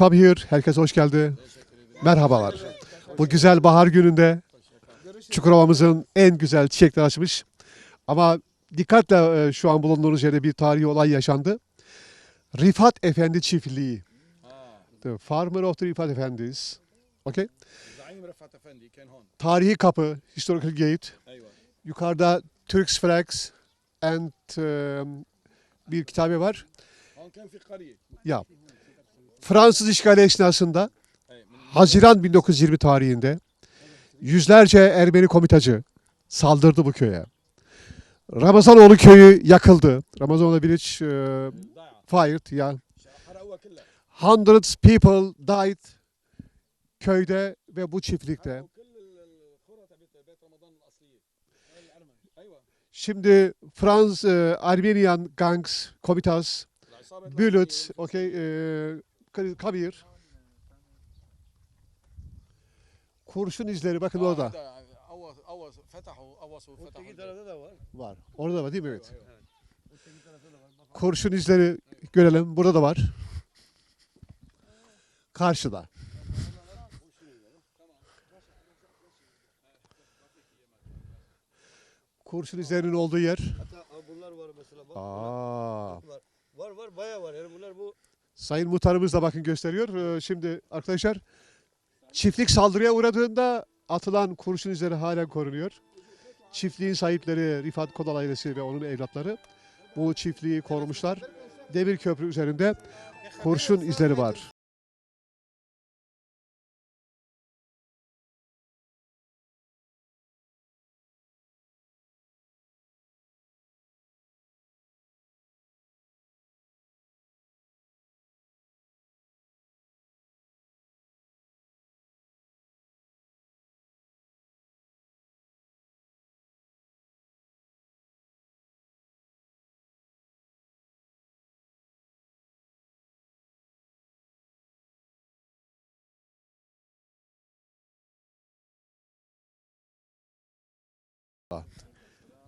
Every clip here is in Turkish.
Kabir, herkes hoş geldi. Merhabalar. Bu güzel bahar gününde Çukurova'mızın en güzel çiçekler açmış. Ama dikkatle e, şu an bulunduğunuz yerde bir tarihi olay yaşandı. Rifat Efendi çiftliği. The Farmer of the Rifat Efendi's. Okay. Tarihi kapı, historical gate. Yukarıda Turks flags and um, bir kitabe var. Ya Fransız işgali esnasında Haziran 1920 tarihinde yüzlerce Ermeni komitacı saldırdı bu köye. Ramazanoğlu köyü yakıldı. Ramazanoğlu Village uh, fired. Yeah. Hundreds people died köyde ve bu çiftlikte. Şimdi Frans, uh, Armenian Gangs, Komitas, Bülut, okay, uh, kabir. Kurşun izleri bakın orada. Var. Orada var değil mi? Evet. Kurşun izleri görelim. Burada da var. Karşıda. Kurşun izlerinin olduğu yer. Hatta bunlar var mesela. Bak, Aa. Var var baya var. Yani bunlar bu Sayın muhtarımız da bakın gösteriyor. Ee, Şimdi arkadaşlar çiftlik saldırıya uğradığında atılan kurşun izleri halen korunuyor. Çiftliğin sahipleri Rifat Kodal ailesi ve onun evlatları bu çiftliği korumuşlar. Demir köprü üzerinde kurşun izleri var.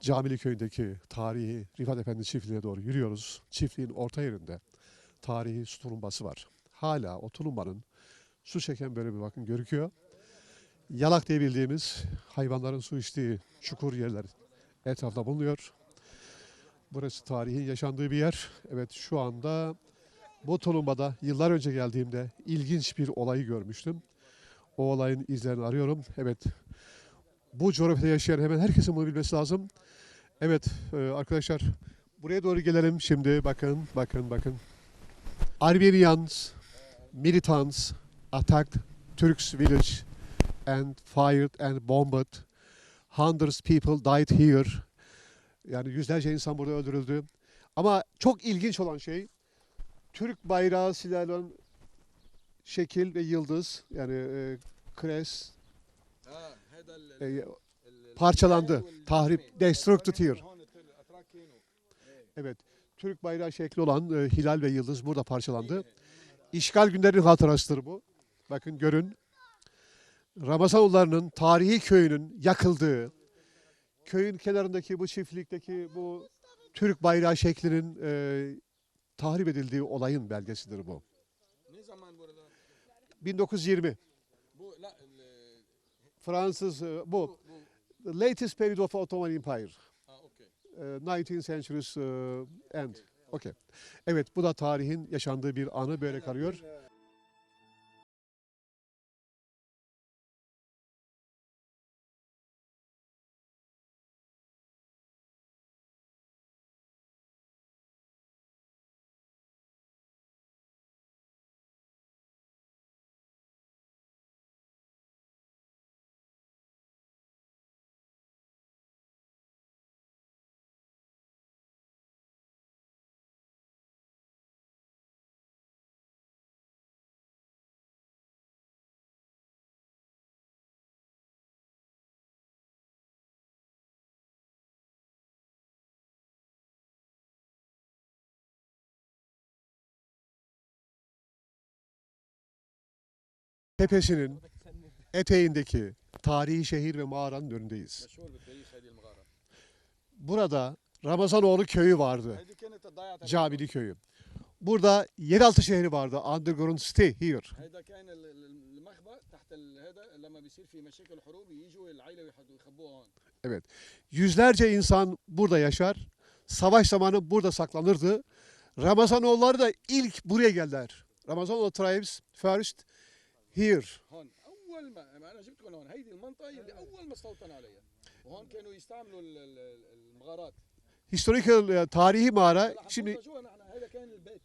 Camili köyündeki tarihi Rifat Efendi çiftliğine doğru yürüyoruz. Çiftliğin orta yerinde tarihi su tulumbası var. Hala o tulumbanın su çeken böyle bir bakın görüküyor. Yalak diye bildiğimiz hayvanların su içtiği çukur yerler etrafta bulunuyor. Burası tarihin yaşandığı bir yer. Evet şu anda bu tulumbada yıllar önce geldiğimde ilginç bir olayı görmüştüm. O olayın izlerini arıyorum. Evet bu coğrafyada yaşayan hemen herkesin bunu bilmesi lazım. Evet e, arkadaşlar buraya doğru gelelim şimdi. Bakın, bakın, bakın. Armenians, militants attacked Turks village and fired and bombed. Hundreds people died here. Yani yüzlerce insan burada öldürüldü. Ama çok ilginç olan şey Türk bayrağı silahlı şekil ve yıldız yani e, kres. Ha e, parçalandı. Tahrip, destructive. Evet, Türk bayrağı şekli olan e, hilal ve yıldız burada parçalandı. İşgal günlerinin hatırasıdır bu. Bakın görün. Ramazanoğulları'nın tarihi köyünün yakıldığı, köyün kenarındaki bu çiftlikteki bu Türk bayrağı şeklinin e, tahrip edildiği olayın belgesidir bu. 1920. Fransız e, uh, book. The latest period of Ottoman Empire. Ha, okay. Uh, 19th century's uh, end. Okay. Evet bu da tarihin yaşandığı bir anı böyle kalıyor. tepesinin eteğindeki tarihi şehir ve mağaranın önündeyiz. Burada Ramazanoğlu köyü vardı. Cabili köyü. Burada yeraltı şehri vardı. Underground City here. Evet. Yüzlerce insan burada yaşar. Savaş zamanı burada saklanırdı. Ramazanoğulları da ilk buraya geldiler. Ramazanoğlu tribes first here. هون اول ما ما انا جبتكم هون هيدي المنطقه اللي اول ما استوطنوا عليها وهون كانوا يستعملوا ال- ال- المغارات Historical e, tarihi mağara. هلا Şimdi حنفوتها جوا نحن هذا كان البيت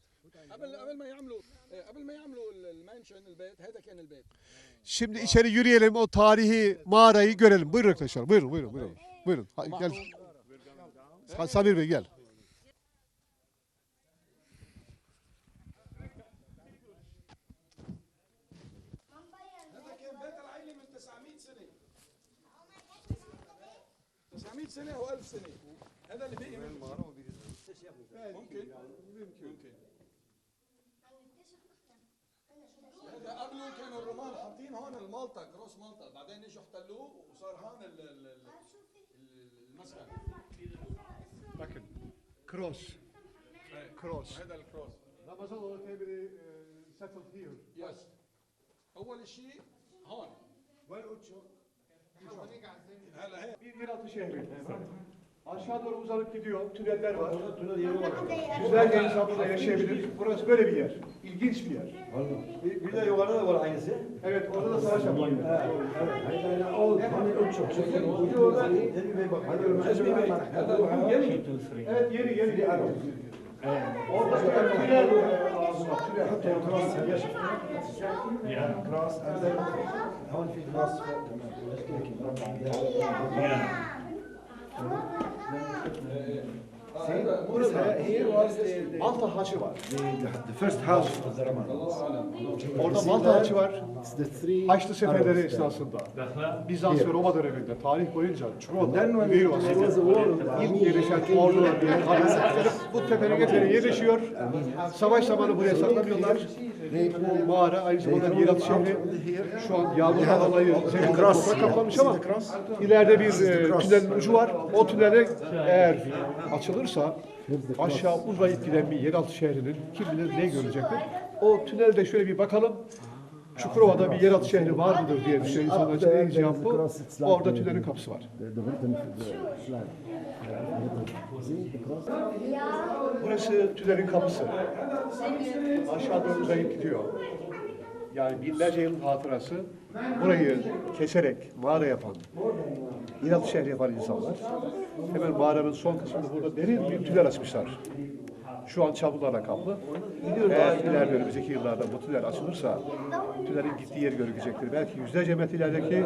قبل قبل ما يعملوا إيه، قبل ما يعملوا ال- المانشن البيت هذا كان البيت şimdi içeri yürüyelim o tarihi mağarayı görelim. Buyurun arkadaşlar. Buyurun buyurun buyurun. Buyurun. Ha, gel. Ha, Samir Bey gel. 100 سنة و1000 سنة. هذا اللي بيئي ممكن ممكن ممكن هذا قبل كانوا الرومان حاطين هون المالطا كروس مالطا. بعدين إجوا احتلوه وصار هون المسكن لكن كروس. كروس. هذا الكروس. Ramadan everybody uh, settled here. يس أول شيء هون. وين اوتشو Bir yeraltı şehri. Aşağı doğru uzanıp gidiyor. Tüneller var. Yüzlerce insan burada yaşayabilir. Burası böyle bir yer. İlginç bir yer. Bir, bir de yukarıda da var aynısı. Evet orada da savaş yapılıyor. Ucu orada. Elmi Bey bak. Evet yeri yeri. كراس وقت يحطوا كراس يا شفتوا كراس هون في كراس فوق كمان Malta haçı var. The first house of the Roman. Orada Malta haçı var. Haçlı seferleri esnasında. Bizans ve Roma döneminde tarih boyunca Çukurova, Üvey Yuvası'nda ilk yerleşen ordular diye tarih bu tepenin eteri yerleşiyor. Savaş zamanı buraya saklanıyorlar. Bu mağara aynı zamanda bir yeraltı şehri. Şu an yağmur alayı zemin toprak kaplamış ama ileride bir e, tünelin ucu var. O tünele eğer açılırsa aşağı uzayıp giden bir yeraltı şehrinin kim bilir ne görecektir. O tünelde şöyle bir bakalım. Çukurova'da bir yeraltı şehri var mıdır diye düşünen insanlar için en cevap. Orada tünelin kapısı var. Burası tünelin kapısı. Aşağı doğru uzayıp gidiyor. Yani binlerce yılın hatırası. Burayı keserek mağara yapan, yeraltı şehri yapan insanlar. Hemen mağaranın son kısmında burada derin bir tünel açmışlar. Şu an çamurlarla kaplı. Eğer ileride önümüzdeki yıllarda bu tünel açılırsa tünelin gittiği yer görülecektir. Belki yüzlerce metre ilerideki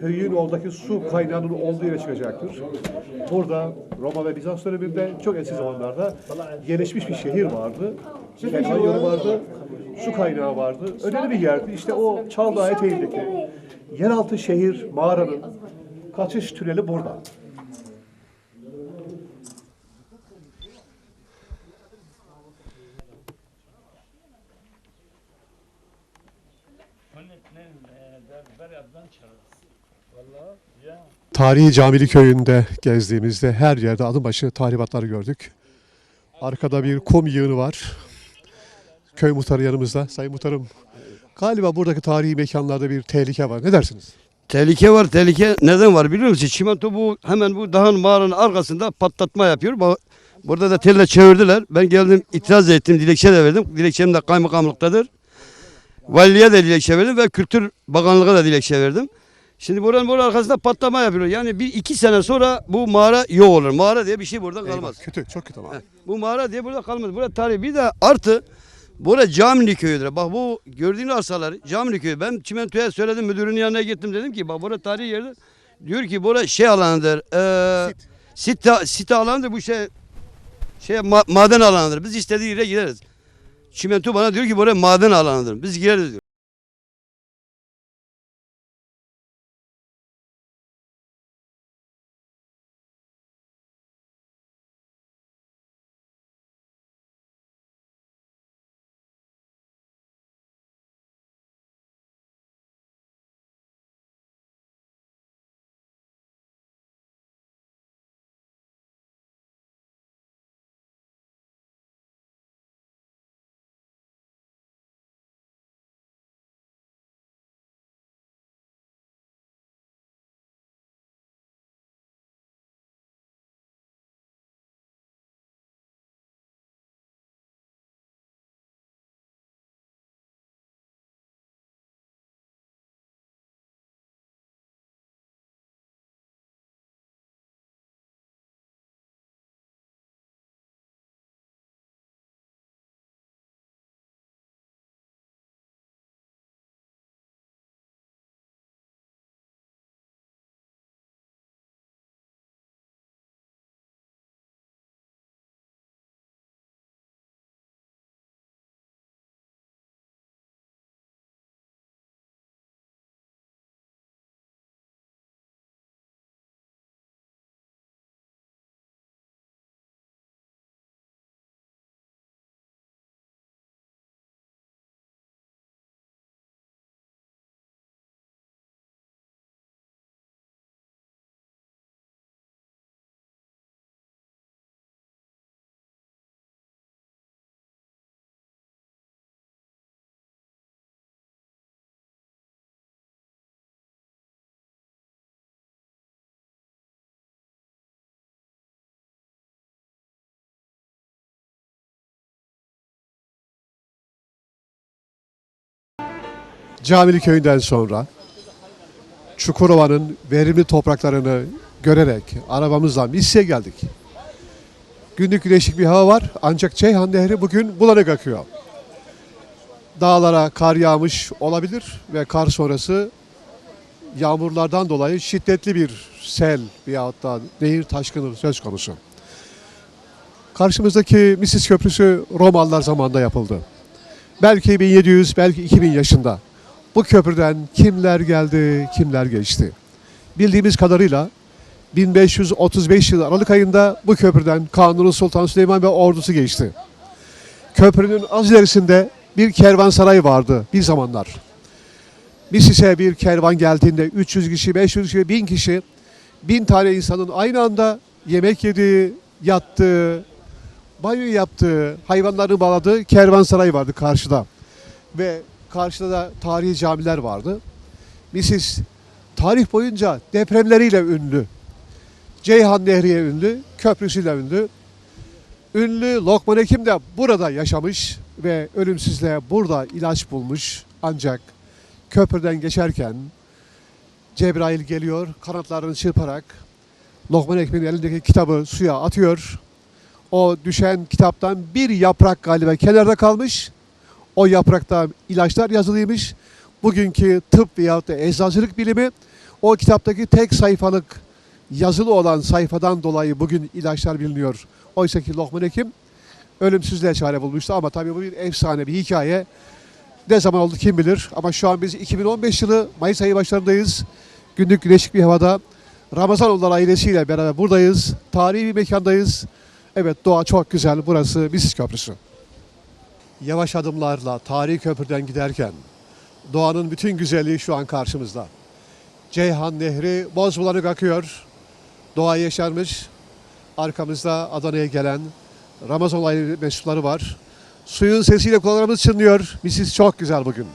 Höyük'ün oradaki su kaynağının olduğu yere çıkacaktır. Burada Roma ve Bizans döneminde çok eski zamanlarda gelişmiş bir şehir vardı. Kanyonu vardı, su kaynağı vardı. Önemli bir yerdi. İşte o Çağdağ eteğindeki yeraltı şehir mağaranın kaçış tüneli burada. Tarihi Camili Köyü'nde gezdiğimizde her yerde adım başı tahribatları gördük. Arkada bir kum yığını var. Köy muhtarı yanımızda. Sayın muhtarım, galiba buradaki tarihi mekanlarda bir tehlike var. Ne dersiniz? Tehlike var tehlike neden var biliyor musun? Çimento bu hemen bu dağın mağaranın arkasında patlatma yapıyor. Burada da telle çevirdiler. Ben geldim itiraz ettim dilekçe de verdim. Dilekçem de kaymakamlıktadır. Valiliğe de dilekçe verdim ve Kültür Bakanlığı'na da dilekçe verdim. Şimdi buranın bunun arkasında patlama yapıyorlar. Yani bir iki sene sonra bu mağara yok olur. Mağara diye bir şey burada kalmaz. Eyvah, kötü, çok kötü ama. Bu mağara diye burada kalmadı. Burada tarihi bir de artı Burada Camini köyüdür. Bak bu gördüğün arsalar Camini köyü. Ben çimentoya söyledim müdürün yanına gittim dedim ki bak burada tarihi yerdir. Diyor ki burada şey alanıdır. E, site. Site, alanıdır bu şey şey ma- maden alanıdır. Biz istediği yere gideriz. Çimento bana diyor ki buraya maden alanıdır. Biz gireriz diyor. Camili köyünden sonra Çukurova'nın verimli topraklarını görerek arabamızla Misya'ya geldik. Günlük güneşlik bir hava var ancak Ceyhan Nehri bugün bulanık akıyor. Dağlara kar yağmış olabilir ve kar sonrası yağmurlardan dolayı şiddetli bir sel veyahut da nehir taşkını söz konusu. Karşımızdaki Misis Köprüsü Romalılar zamanında yapıldı. Belki 1700, belki 2000 yaşında. Bu köprüden kimler geldi, kimler geçti. Bildiğimiz kadarıyla 1535 yılı Aralık ayında bu köprüden Kanuni Sultan Süleyman ve ordusu geçti. Köprünün az ilerisinde bir kervansaray vardı bir zamanlar. Misis'e bir kervan geldiğinde 300 kişi, 500 kişi, 1000 kişi, 1000 tane insanın aynı anda yemek yediği, yattığı, banyo yaptığı, hayvanlarını bağladığı kervansaray vardı karşıda. Ve karşıda da tarihi camiler vardı. Misis tarih boyunca depremleriyle ünlü. Ceyhan Nehri'ye ünlü, köprüsüyle ünlü. Ünlü Lokman Hekim de burada yaşamış ve ölümsüzlüğe burada ilaç bulmuş. Ancak köprüden geçerken Cebrail geliyor kanatlarını çırparak Lokman Hekim'in elindeki kitabı suya atıyor. O düşen kitaptan bir yaprak galiba kenarda kalmış. O yaprakta ilaçlar yazılıymış. Bugünkü tıp veyahut da eczacılık bilimi o kitaptaki tek sayfalık yazılı olan sayfadan dolayı bugün ilaçlar biliniyor. Oysa ki Lokman Hekim ölümsüzlüğe çare bulmuştu ama tabii bu bir efsane bir hikaye. Ne zaman oldu kim bilir ama şu an biz 2015 yılı Mayıs ayı başlarındayız. Günlük güneşlik bir havada Ramazanoğulları ailesiyle beraber buradayız. Tarihi bir mekandayız. Evet doğa çok güzel. Burası Misis Köprüsü. Yavaş adımlarla tarihi köprüden giderken doğanın bütün güzelliği şu an karşımızda. Ceyhan Nehri boz bulanık akıyor. Doğa yeşermiş. Arkamızda Adana'ya gelen Ramazan ayı mensupları var. Suyun sesiyle kulaklarımız çınlıyor. Misis çok güzel bugün.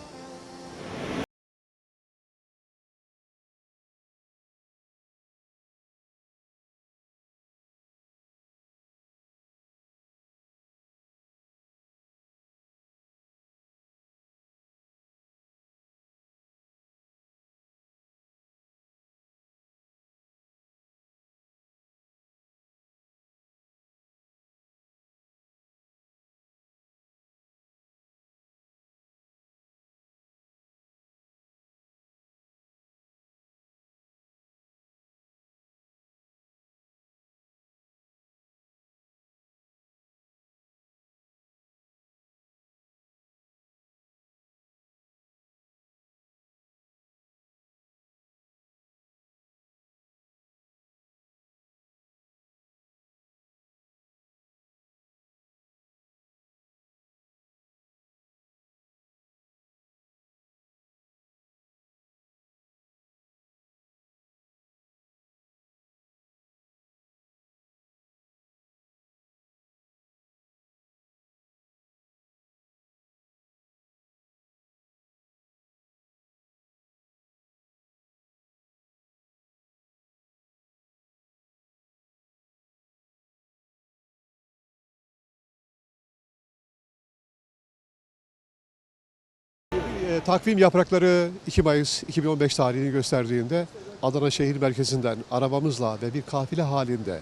E, takvim yaprakları 2 Mayıs 2015 tarihini gösterdiğinde Adana şehir merkezinden arabamızla ve bir kafile halinde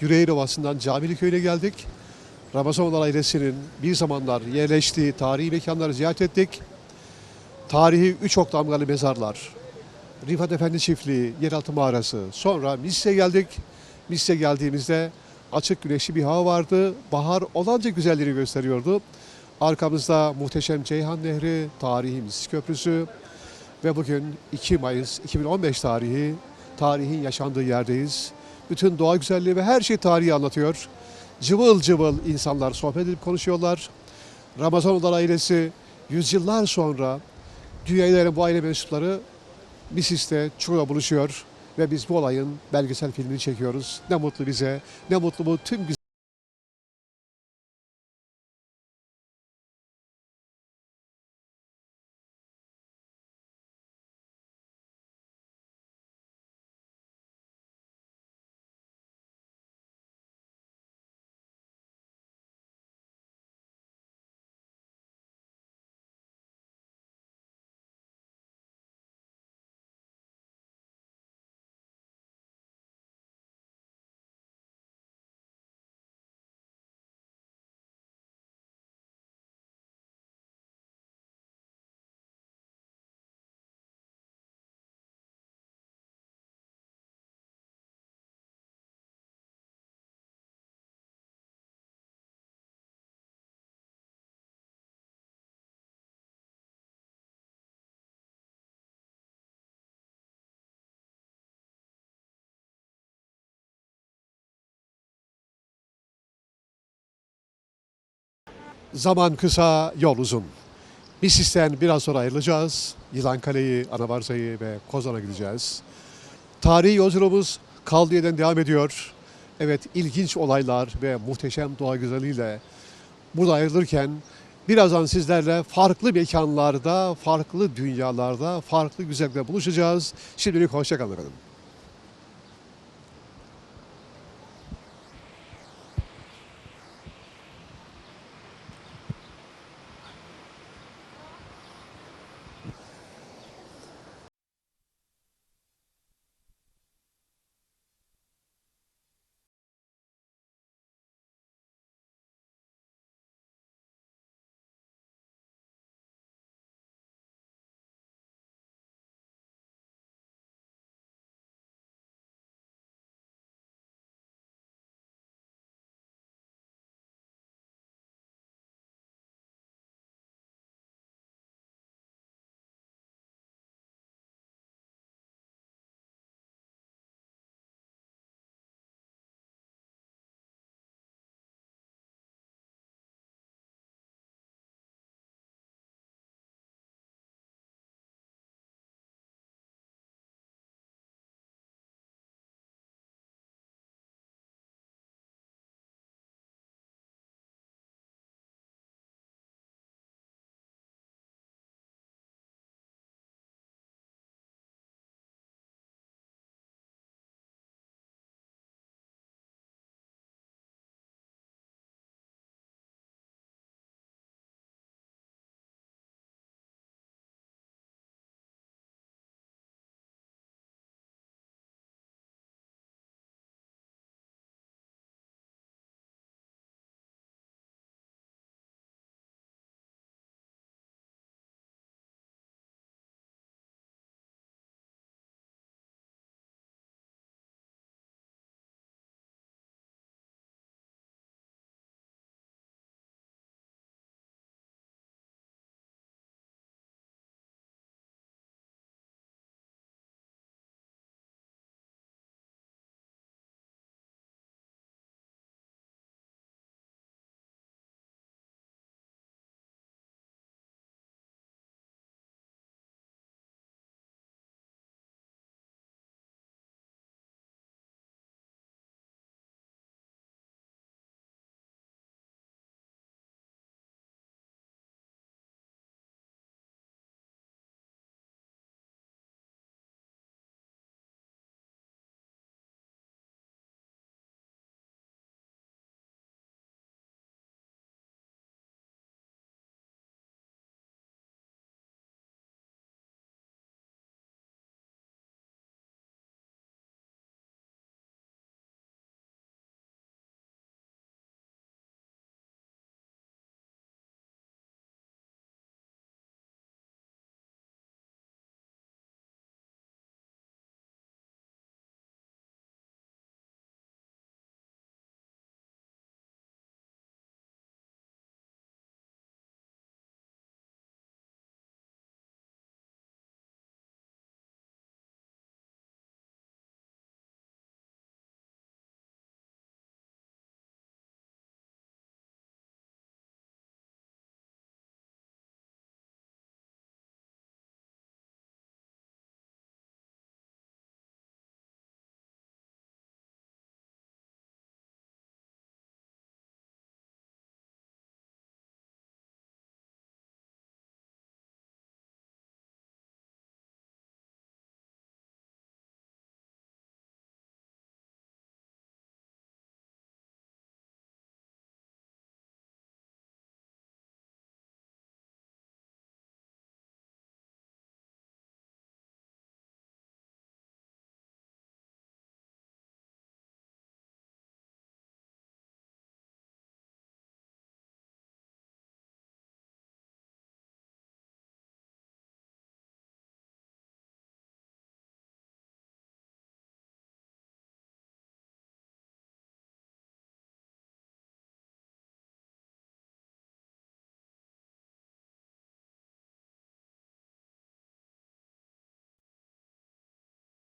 Yüreğir Ovası'ndan Camili Köyü'ne geldik. Ramazanoğlu ailesinin bir zamanlar yerleştiği tarihi mekanları ziyaret ettik. Tarihi üç ok damgalı mezarlar, Rifat Efendi Çiftliği, Yeraltı Mağarası. Sonra Mis'e geldik. Mis'e geldiğimizde açık güneşli bir hava vardı. Bahar olanca güzelliğini gösteriyordu. Arkamızda muhteşem Ceyhan Nehri, tarihi Mis Köprüsü ve bugün 2 Mayıs 2015 tarihi, tarihin yaşandığı yerdeyiz. Bütün doğa güzelliği ve her şey tarihi anlatıyor. Cıvıl cıvıl insanlar sohbet edip konuşuyorlar. Ramazanoğulları ailesi yüzyıllar sonra dünyaya bu aile mensupları Misis'te Çukur'da buluşuyor ve biz bu olayın belgesel filmini çekiyoruz. Ne mutlu bize, ne mutlu bu tüm güzel Zaman kısa, yol uzun. Biz sistem biraz sonra ayrılacağız. Yılankale'yi, Anabarza'yı ve Kozan'a gideceğiz. Tarihi yolculuğumuz kaldığı devam ediyor. Evet ilginç olaylar ve muhteşem doğa güzelliğiyle burada ayrılırken birazdan sizlerle farklı mekanlarda, farklı dünyalarda, farklı güzellikle buluşacağız. Şimdilik hoşçakalın efendim.